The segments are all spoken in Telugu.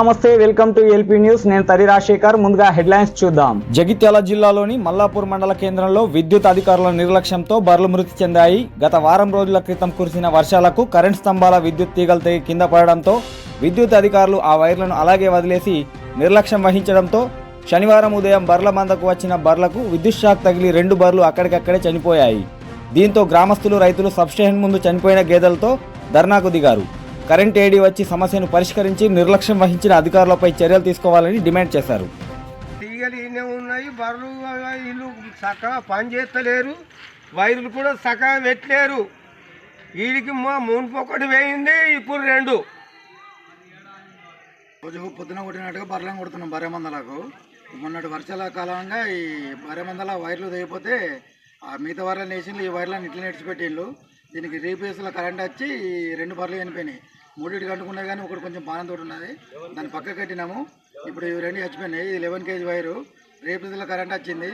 నమస్తే వెల్కమ్ టు ఎల్పీ న్యూస్. నేను తరి రాజశేఖర్. ముందుగా హెడ్లైన్స్ చూద్దాం. జగిత్యాల జిల్లాలోని మల్లాపూర్ మండల కేంద్రంలో విద్యుత్ అధికారుల నిర్లక్ష్యంతో బర్లు మృతి చెందాయి. గత వారం రోజుల క్రితం కురిసిన వర్షాలకు కరెంట్ స్తంభాల విద్యుత్ తీగలు తెగి కింద పడడంతో విద్యుత్ అధికారులు ఆ వైర్లను అలాగే వదిలేసి నిర్లక్ష్యం వహించడంతో శనివారం ఉదయం బర్ల మందకు వచ్చిన బర్లకు విద్యుత్ షాక్ తగిలి రెండు బర్లు అక్కడికక్కడే చనిపోయాయి. దీంతో గ్రామస్తులు రైతులు సబ్స్టేషన్ ముందు చనిపోయిన గేదెలతో ధర్నాకు దిగారు. కరెంట్ ఏడీ వచ్చి సమస్యను పరిష్కరించి నిర్లక్ష్యం వహించిన అధికారులపై చర్యలు తీసుకోవాలని డిమాండ్ చేశారు. తీగలు ఈయనే ఉన్నాయి బర్రెలు ఇల్లు చక్కగా పని చేస్తలేరు వైర్లు కూడా చక్కగా పెట్టలేరు. వీడికి మా మునుపు ఒకటి వేయింది ఇప్పుడు రెండు. రోజు పొద్దున కొట్టినట్టుగా బర్రెలను కొడుతున్నాం బర్రె మందలకు మొన్నటి వర్షాల కాలంగా ఈ బర్రె మందల వైర్లు తెగిపోతే ఆ మిగతా వైర్లను వేసిండ్రు ఈ వైర్లను ఇట్లా నెడిచిపెట్టిండ్రు దీనికి రీపేస్లో కరెంట్ వచ్చి రెండు బర్రెలు చనిపోయినాయి. మూడింటికి అంటుకున్నాయి కానీ ఒకటి కొంచెం బాణం తోటి ఉన్నది. దాన్ని పక్క కట్టినాము. ఇప్పుడు ఇవి రెండు చచ్చిపోయినాయి. ఇది లెవెన్ కేజీ వైరు. రీపేస్లో కరెంట్ వచ్చింది.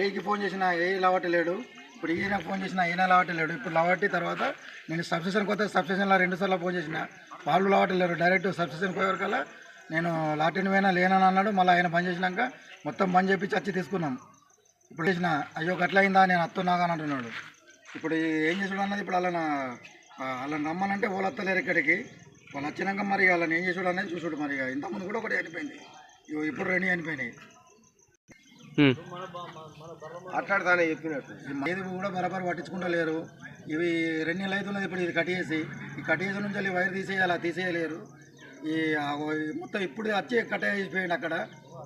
ఏకి ఫోన్ చేసినా ఏ లేడు ఇప్పుడు ఈయన ఫోన్ చేసినా ఈయన లేడు ఇప్పుడు లవట్టి తర్వాత నేను సబ్స్టేషన్ కొత్త సబ్స్టేషన్లో రెండు సార్లు ఫోన్ చేసిన. వాళ్ళు లవట్టలేరు డైరెక్ట్ సబ్స్టేషన్ పోయేవరకల్లా నేను లాటిన్ పోయినా లేనని అన్నాడు. మళ్ళీ ఆయన పని చేసినాక మొత్తం పని చేపించి వచ్చి తీసుకున్నాం. ఇప్పుడు చేసిన అయ్యో గట్లయిందా నేను అత్తున్నాగా అని అంటున్నాడు. ఇప్పుడు ఏం చేసుడు అన్నది ఇప్పుడు అలా వాళ్ళని రమ్మనంటే వాళ్ళు వస్తలేరు ఇక్కడికి. వాళ్ళు వచ్చినాక మరి వాళ్ళని ఏం చేసుడు అనేది చూసుడు మరి ఇక. ఇంతకుముందు కూడా ఒకటి చనిపోయింది ఇగో ఇప్పుడు రెండు చనిపోయినాయి అట్లాడతానే చెప్పినట్టు. ఏది కూడా బరాబర్ పట్టించుకుంటా లేరు ఇవి రెండు నెలలు అవుతున్నది ఇప్పుడు ఇది కట్టేసి ఈ కట్టేసి నుంచి వెళ్ళి వైర్ తీసేయాలి? అలా తీసేయలేరు. ఈ మొత్తం ఇప్పుడు వచ్చి కట్టేసిపోయింది అక్కడ.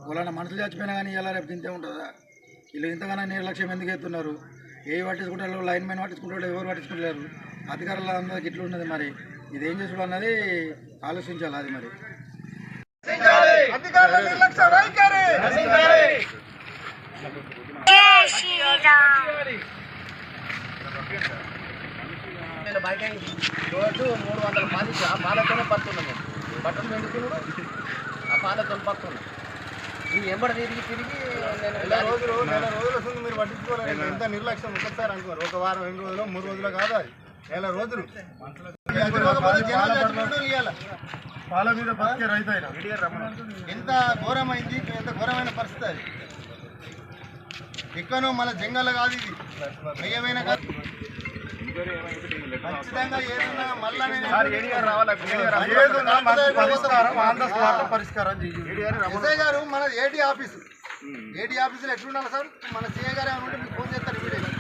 వాళ్ళ మనుషులు చచ్చిపోయినా కానీ ఇలా రేపు తింటే ఉంటుందా? వీళ్ళు ఇంతగానో నిర్లక్ష్యం ఎందుకు ఎత్తున్నారు ఏ పట్టించుకుంటారు? లైన్ మ్యాన్ పట్టించుకుంటారు ఎవరు పట్టించుకుంటారు అధికారుల అందరికి ఇట్లా ఉన్నది మరి. ఇది ఏం చేసుడు అన్నది ఆలోచించాలి అది మరి. రోజు మూడు వందల పాలు ఆ పాలతోనే పడుతున్నాం మేము బట్టలు పెట్టుకున్నాడు ఆ పాలతో పడుతున్నాం ఎంబడి తిరిగి తిరిగి రోజులు నెల రోజుల ముందు మీరు పట్టించుకోలేదు ఎంత నిర్లక్ష్యం ఒకసారి అనుకోరు. ఒక వారం రెండు రోజులు మూడు రోజులు కాదు అది. నెల రోజులు. పాల మీద బతికే రైతు అయినా ఎంత ఘోరమైంది ఎంత ఘోరమైన పరిస్థితి అది. ఎక్కనో మన జంగల్ కాదు ఇది. భయమైన కాదు. గారు మన ఏటీ ఆఫీసు. ఏటీ ఆఫీసులో ఎట్లుండాలి సార్? మన సిఐ గారు ఏమైనా ఉంటే మీకు ఫోన్ చేస్తారు ఇమీడియట్గా.